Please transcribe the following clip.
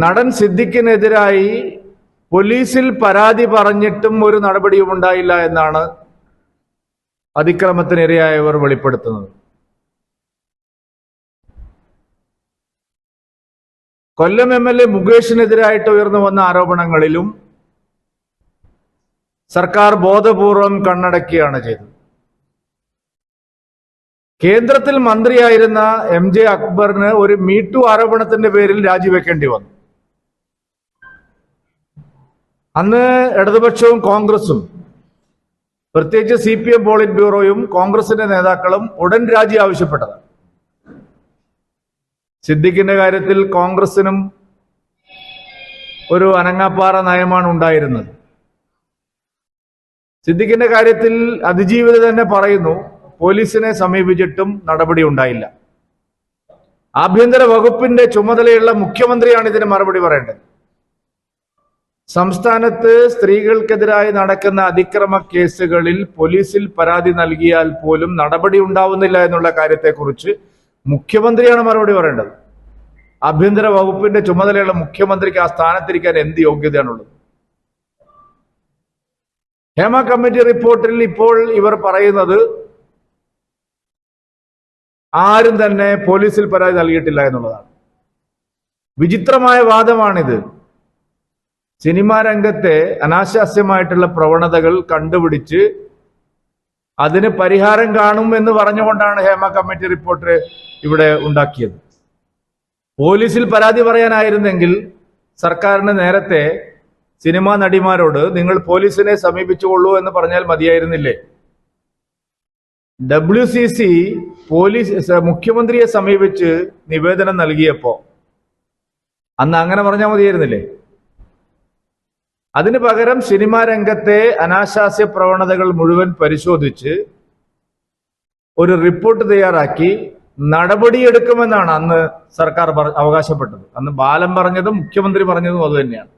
നടൻ സിദ്ദിഖിനെതിരായി പോലീസിൽ പരാതി പറഞ്ഞിട്ടും ഒരു നടപടിയും ഉണ്ടായില്ല എന്നാണ് അതിക്രമത്തിനിരയായവർ വെളിപ്പെടുത്തുന്നത്. കൊല്ലം എം എൽ എ മുകേഷിനെതിരായിട്ട് ഉയർന്നു വന്ന ആരോപണങ്ങളിലും സർക്കാർ ബോധപൂർവം കണ്ണടക്കുകയാണ് ചെയ്തത്. കേന്ദ്രത്തിൽ മന്ത്രിയായിരുന്ന എം ജെ അക്ബറിന് ഒരു ടു ആരോപണത്തിന്റെ പേരിൽ രാജിവെക്കേണ്ടി വന്നു. അന്ന് ഇടതുപക്ഷവും കോൺഗ്രസും പ്രത്യേകിച്ച് സി പി എം പോളിറ്റ് ബ്യൂറോയും കോൺഗ്രസിന്റെ നേതാക്കളും ഉടൻ രാജി ആവശ്യപ്പെട്ടത് സിദ്ദിഖിന്റെ കാര്യത്തിൽ കോൺഗ്രസിനും ഒരു അനങ്ങാപ്പാറ നയമാണ് ഉണ്ടായിരുന്നത്. സിദ്ദിഖിന്റെ കാര്യത്തിൽ അതിജീവിത തന്നെ പറയുന്നു പോലീസിനെ സമീപിച്ചിട്ടും നടപടി ഉണ്ടായില്ല. ആഭ്യന്തര വകുപ്പിന്റെ ചുമതലയുള്ള മുഖ്യമന്ത്രിയാണ് ഇതിന് മറുപടി പറയേണ്ടത്. സംസ്ഥാനത്ത് സ്ത്രീകൾക്കെതിരായി നടക്കുന്ന അതിക്രമ കേസുകളിൽ പോലീസിൽ പരാതി നൽകിയാൽ പോലും നടപടി ഉണ്ടാവുന്നില്ല എന്നുള്ള കാര്യത്തെക്കുറിച്ച് മുഖ്യമന്ത്രിയാണ് മറുപടി പറയേണ്ടത്. ആഭ്യന്തര വകുപ്പിന്റെ ചുമതലയുള്ള മുഖ്യമന്ത്രിക്ക് ആ സ്ഥാനത്തിരിക്കാൻ എന്ത് യോഗ്യതയാണുള്ളത്? ഹേമ കമ്മിറ്റി റിപ്പോർട്ടിൽ ഇപ്പോൾ ഇവർ പറയുന്നത് ആരും തന്നെ പോലീസിൽ പരാതി നൽകിയിട്ടില്ല എന്നുള്ളതാണ്. വിചിത്രമായ വാദമാണിത്. സിനിമാ രംഗത്തെ അനാശാസ്യമായിട്ടുള്ള പ്രവണതകൾ കണ്ടുപിടിച്ച് അതിന് പരിഹാരം കാണും എന്ന് പറഞ്ഞുകൊണ്ടാണ് ഹേമ കമ്മിറ്റി റിപ്പോർട്ട് ഇവിടെ ഉണ്ടാക്കിയത്. പോലീസിൽ പരാതി പറയാനായിരുന്നെങ്കിൽ സർക്കാരിന് നേരത്തെ സിനിമാ നടിമാരോട് നിങ്ങൾ പോലീസിനെ സമീപിച്ചുകൊള്ളൂ എന്ന് പറഞ്ഞാൽ മതിയായിരുന്നില്ലേ? ഡബ്ല്യു സി സി പോലീസ് മുഖ്യമന്ത്രിയെ സമീപിച്ച് നിവേദനം നൽകിയപ്പോ അന്ന് അങ്ങനെ പറഞ്ഞാൽ മതിയായിരുന്നില്ലേ? അതിനു പകരം സിനിമാ രംഗത്തെ അനാശാസ്യ പ്രവണതകൾ മുഴുവൻ പരിശോധിച്ച് ഒരു റിപ്പോർട്ട് തയ്യാറാക്കി നടപടിയെടുക്കുമെന്നാണ് അന്ന് സർക്കാർ അവകാശപ്പെട്ടത്. അന്ന് ബാലൻ പറഞ്ഞതും മുഖ്യമന്ത്രി പറഞ്ഞതും അതുതന്നെയാണ്